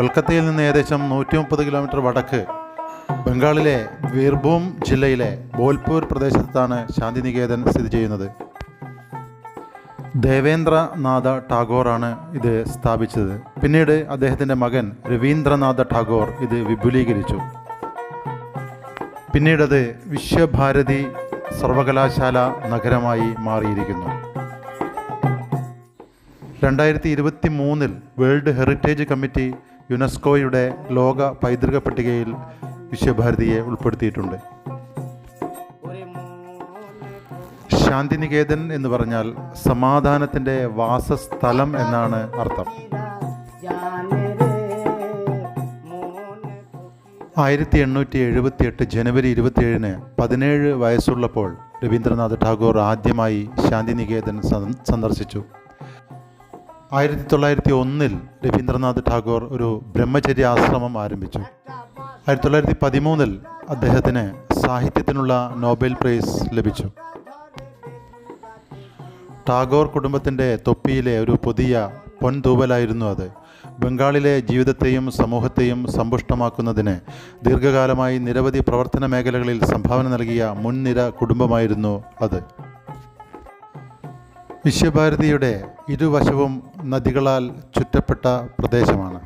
കൊൽക്കത്തയിൽ നിന്ന് ഏകദേശം നൂറ്റി മുപ്പത് കിലോമീറ്റർ വടക്ക് ബംഗാളിലെ വീർഭൂം ജില്ലയിലെ ബോൽപൂർ പ്രദേശത്താണ് ശാന്തിനികേതൻ സ്ഥിതി ചെയ്യുന്നത്. ദേവേന്ദ്രനാഥ ടാഗോറാണ് ഇത് സ്ഥാപിച്ചത്. പിന്നീട് അദ്ദേഹത്തിന്റെ മകൻ രവീന്ദ്രനാഥ ടാഗോർ ഇത് വിപുലീകരിച്ചു. പിന്നീടത് വിശ്വഭാരതി സർവകലാശാല നഗരമായി മാറിയിരിക്കുന്നു. രണ്ടായിരത്തി ഇരുപത്തി മൂന്നിൽ വേൾഡ് ഹെറിറ്റേജ് കമ്മിറ്റി യുനെസ്കോയുടെ ലോക പൈതൃക പട്ടികയിൽ വിശ്വഭാരതിയെ ഉൾപ്പെടുത്തിയിട്ടുണ്ട്. ശാന്തിനികേതൻ എന്ന് പറഞ്ഞാൽ സമാധാനത്തിന്റെ വാസസ്ഥലം എന്നാണ് അർത്ഥം. ആയിരത്തി എണ്ണൂറ്റി എഴുപത്തി എട്ട് ജനുവരി ഇരുപത്തിയേഴിന് പതിനേഴ് വയസ്സുള്ളപ്പോൾ രവീന്ദ്രനാഥ് ടാഗോർ ആദ്യമായി ശാന്തിനികേതൻ സന്ദർശിച്ചു. ആയിരത്തി തൊള്ളായിരത്തി ഒന്നിൽ രവീന്ദ്രനാഥ് ടാഗോർ ഒരു ബ്രഹ്മചര്യ ആശ്രമം ആരംഭിച്ചു. ആയിരത്തി തൊള്ളായിരത്തി പതിമൂന്നിൽ അദ്ദേഹത്തിന് സാഹിത്യത്തിനുള്ള നോബൽ പ്രൈസ് ലഭിച്ചു. ടാഗോർ കുടുംബത്തിന്റെ തൊപ്പിയിലെ ഒരു പുതിയ പൊൻതൂവലായിരുന്നു അത്. ബംഗാളിലെ ജീവിതത്തെയും സമൂഹത്തെയും സമ്പുഷ്ടമാക്കുന്നതിന് ദീർഘകാലമായി നിരവധി പ്രവർത്തന മേഖലകളിൽ സംഭാവന നൽകിയ മുൻനിര കുടുംബമായിരുന്നു അത്. വിശ്വഭാരതിയുടെ ഇരുവശവും നദികളാൽ ചുറ്റപ്പെട്ട പ്രദേശമാണ്.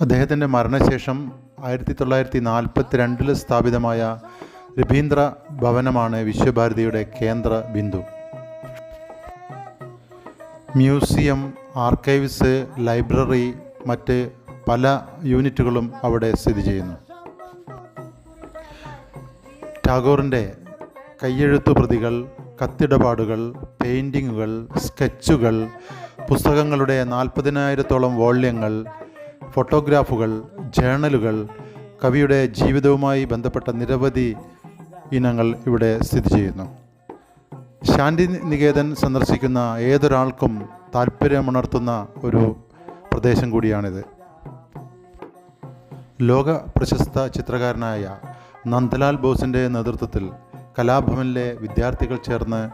അദ്ദേഹത്തിന്റെ മരണശേഷം ആയിരത്തി തൊള്ളായിരത്തി നാൽപ്പത്തി രണ്ടിൽ സ്ഥാപിതമായ രവീന്ദ്ര ഭവനമാണ് വിശ്വഭാരതിയുടെ കേന്ദ്ര ബിന്ദു. മ്യൂസിയം ആർക്കൈവ്സ് ലൈബ്രറി മറ്റ് പല യൂണിറ്റുകളും അവിടെ സ്ഥിതി ചെയ്യുന്നു. ടാഗോറിന്റെ കയ്യെഴുത്തു പ്രതികൾ കത്തിടപാടുകൾ പെയിന്റിങ്ങുകൾ സ്കെച്ചുകൾ പുസ്തകങ്ങളുടെ നാൽപ്പതിനായിരത്തോളം വോള്യങ്ങൾ ഫോട്ടോഗ്രാഫുകൾ ജേണലുകൾ കവിയുടെ ജീവിതവുമായി ബന്ധപ്പെട്ട നിരവധി ഇനങ്ങൾ ഇവിടെ സ്ഥിതി ചെയ്യുന്നു. ശാന്തി നികേതൻ സന്ദർശിക്കുന്ന ഏതൊരാൾക്കും താല്പര്യമുണർത്തുന്ന ഒരു പ്രദേശം കൂടിയാണിത്. ലോക പ്രശസ്ത ചിത്രകാരനായ നന്ദലാൽ ബോസിന്റെ നേതൃത്വത്തിൽ കലാഭവനിലെ വിദ്യാർത്ഥികൾ ചേർന്ന്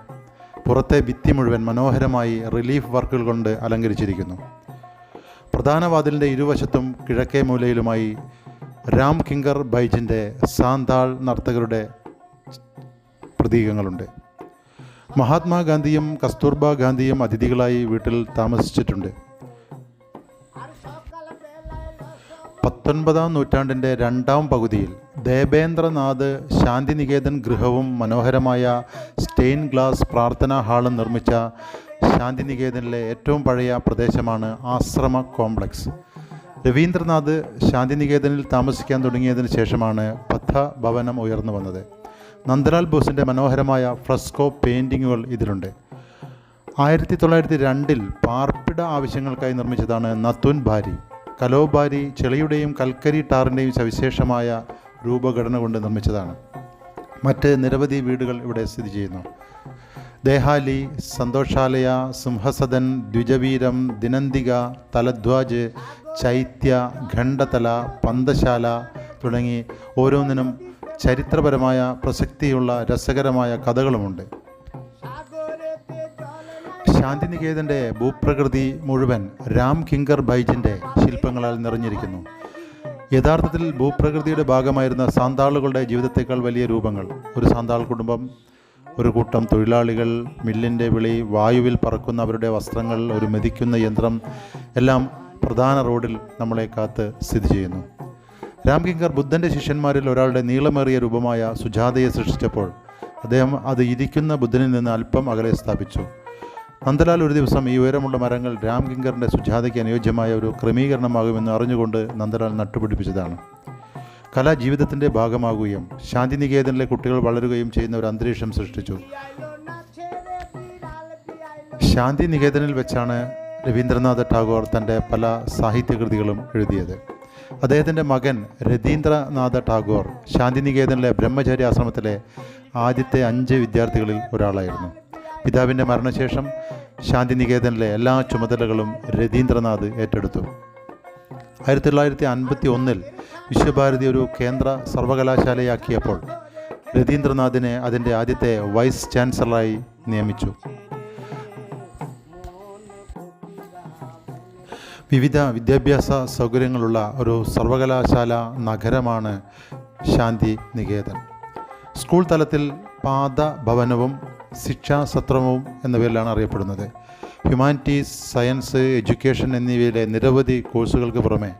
പുറത്തെ ഭിത്തി മുഴുവൻ മനോഹരമായി റിലീഫ് വർക്കുകൾ കൊണ്ട് അലങ്കരിച്ചിരിക്കുന്നു. പ്രധാന വാതിലിന്റെ ഇരുവശത്തും കിഴക്കേ മൂലയിലുമായി രാം കിങ്കർ ബൈജിന്റെ സാന്താൾ നർത്തകരുടെ പ്രതീകങ്ങളുണ്ട്. മഹാത്മാഗാന്ധിയും കസ്തൂർബ ഗാന്ധിയും അതിഥികളായി വീട്ടിൽ താമസിച്ചിട്ടുണ്ട്. പത്തൊൻപതാം നൂറ്റാണ്ടിന്റെ രണ്ടാം പകുതിയിൽ ദേബേന്ദ്രനാഥ് ശാന്തിനികേതൻ ഗൃഹവും മനോഹരമായ സ്റ്റെയിൻ ഗ്ലാസ് പ്രാർത്ഥനാ ഹാളും നിർമ്മിച്ച ശാന്തിനികേതനിലെ ഏറ്റവും പഴയ പ്രദേശമാണ് ആശ്രമ കോംപ്ലക്സ്. രവീന്ദ്രനാഥ് ശാന്തിനികേതനിൽ താമസിക്കാൻ തുടങ്ങിയതിന് ശേഷമാണ് പഥ ഭവനം ഉയർന്നു വന്നത്. നന്ദലാൽ ബോസിന്റെ മനോഹരമായ ഫ്രസ്കോ പെയിന്റിങ്ങുകൾ ഇതിലുണ്ട്. ആയിരത്തി തൊള്ളായിരത്തി രണ്ടിൽ പാർപ്പിട ആവശ്യങ്ങൾക്കായി നിർമ്മിച്ചതാണ് നത്തുൻ ഭാരി. കലോബാരി ചെളിയുടെയും കൽക്കരി ടാറിന്റെയും സവിശേഷമായ രൂപഘടന കൊണ്ട് നിർമ്മിച്ചതാണ്. മറ്റ് നിരവധി വീടുകൾ ഇവിടെ സ്ഥിതി ചെയ്യുന്നു. ദേഹാലി സന്തോഷാലയ സിംഹസദൻ ദ്വിജവീരം ദിനന്തിക തലധ്വാജ് ചൈത്യ ഖണ്ഡതല പന്തശാല തുടങ്ങി ഓരോന്നിനും ചരിത്രപരമായ പ്രസക്തിയുള്ള രസകരമായ കഥകളുമുണ്ട്. ശാന്തിനികേതന്റെ ഭൂപ്രകൃതി മുഴുവൻ രാം കിങ്കർ ബൈജിന്റെ ശില്പങ്ങളാൽ നിറഞ്ഞിരിക്കുന്നു. യഥാർത്ഥത്തിൽ ഭൂപ്രകൃതിയുടെ ഭാഗമായിരുന്ന സാന്താളുകളുടെ ജീവിതത്തേക്കാൾ വലിയ രൂപങ്ങൾ. ഒരു സാന്താൾ കുടുംബം ഒരു കൂട്ടം തൊഴിലാളികൾ മില്ലിന്റെ വിളി വായുവിൽ പറക്കുന്ന അവരുടെ വസ്ത്രങ്ങൾ ഒരു മെതിക്കുന്ന യന്ത്രം എല്ലാം പ്രധാന റോഡിൽ നമ്മളെ കാത്ത് സ്ഥിതി ചെയ്യുന്നു. രാംകിങ്കർ ബുദ്ധന്റെ ശിഷ്യന്മാരിൽ ഒരാളുടെ നീളമേറിയ രൂപമായ സുജാതയെ സൃഷ്ടിച്ചപ്പോൾ അദ്ദേഹം അത് ഇരിക്കുന്ന ബുദ്ധനിൽ നിന്ന് അല്പം അകലെ സ്ഥാപിച്ചു. നന്ദലാൽ ഒരു ദിവസം ഈ ഉയരമുള്ള മരങ്ങൾ രാംകിങ്കറിന്റെ സുജാതയ്ക്ക് അനുയോജ്യമായ ഒരു ക്രമീകരണമാകുമെന്ന് അറിഞ്ഞുകൊണ്ട് നന്ദലാൽ നട്ടുപിടിപ്പിച്ചതാണ്. കല ജീവിതത്തിന്റെ ഭാഗമാകുകയും ശാന്തിനികേതനിലെ കുട്ടികൾ വളരുകയും ചെയ്യുന്ന ഒരു അന്തരീക്ഷം സൃഷ്ടിച്ചു. ശാന്തി നികേതനിൽ വെച്ചാണ് രവീന്ദ്രനാഥ് ടാഗോർ തന്റെ പല സാഹിത്യകൃതികളും എഴുതിയത്. അദ്ദേഹത്തിന്റെ മകൻ രതീന്ദ്രനാഥ ടാഗോർ ശാന്തിനികേതനിലെ ബ്രഹ്മചാരി ആശ്രമത്തിലെ ആദ്യത്തെ അഞ്ച് വിദ്യാർത്ഥികളിൽ ഒരാളായിരുന്നു. പിതാവിന്റെ മരണശേഷം ശാന്തിനികേതനിലെ എല്ലാ ചുമതലകളും രതീന്ദ്രനാഥ് ഏറ്റെടുത്തു. ആയിരത്തി തൊള്ളായിരത്തി അൻപത്തി ഒന്നിൽ വിശ്വഭാരതി ഒരു കേന്ദ്ര സർവകലാശാലയാക്കിയപ്പോൾ രതീന്ദ്രനാഥിനെ അതിന്റെ ആദ്യത്തെ വൈസ് ചാൻസലറായി നിയമിച്ചു. വിവിധ വിദ്യാഭ്യാസ സൗകര്യങ്ങളുള്ള ഒരു സർവകലാശാല നഗരമാണ് ശാന്തി നികേതൻ സ്കൂൾ തലത്തിൽ പാത ഭവനവും ശിക്ഷാസത്രവും എന്ന പേരിലാണ് അറിയപ്പെടുന്നത്. ഹ്യൂമാനിറ്റീസ് സയൻസ് എഡ്യൂക്കേഷൻ എന്നിവയിലെ നിരവധി കോഴ്സുകൾക്ക് പുറമെ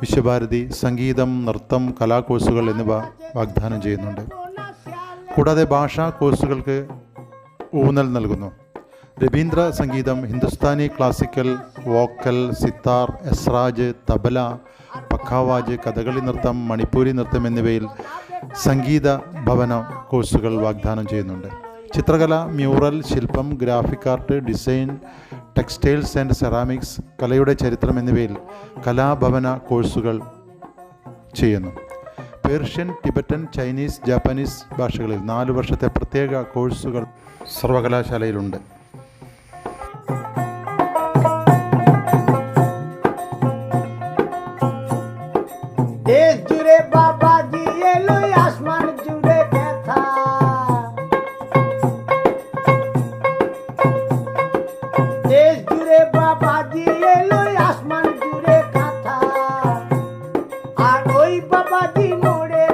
വിശ്വഭാരതി സംഗീതം നൃത്തം കലാകോഴ്സുകൾ എന്നിവ വാഗ്ദാനം ചെയ്യുന്നുണ്ട്. കൂടാതെ ഭാഷാ കോഴ്സുകൾക്ക് ഊന്നൽ നൽകുന്നു. രവീന്ദ്ര സംഗീതം ഹിന്ദുസ്ഥാനി ക്ലാസിക്കൽ വോക്കൽ സിത്താർ എസ്രാജ് തബല പഖാവാജ് കഥകളി നൃത്തം മണിപ്പൂരി നൃത്തം എന്നിവയിൽ സംഗീത ഭവന കോഴ്സുകൾ വാഗ്ദാനം ചെയ്യുന്നുണ്ട്. ചിത്രകല മ്യൂറൽ ശില്പം graphic art design textiles and ceramics കലയുടെ ചരിത്രം എന്നിവയിൽ കലാഭവന കോഴ്സുകൾ ചെയ്യുന്നു. പേർഷ്യൻ ടിബറ്റൻ ചൈനീസ് ജാപ്പനീസ് ഭാഷകളിൽ നാല് വർഷത്തെ പ്രത്യേക കോഴ്സുകൾ സർവകലാശാലയിലുണ്ട്. देश जुड़े বাবাজি মরে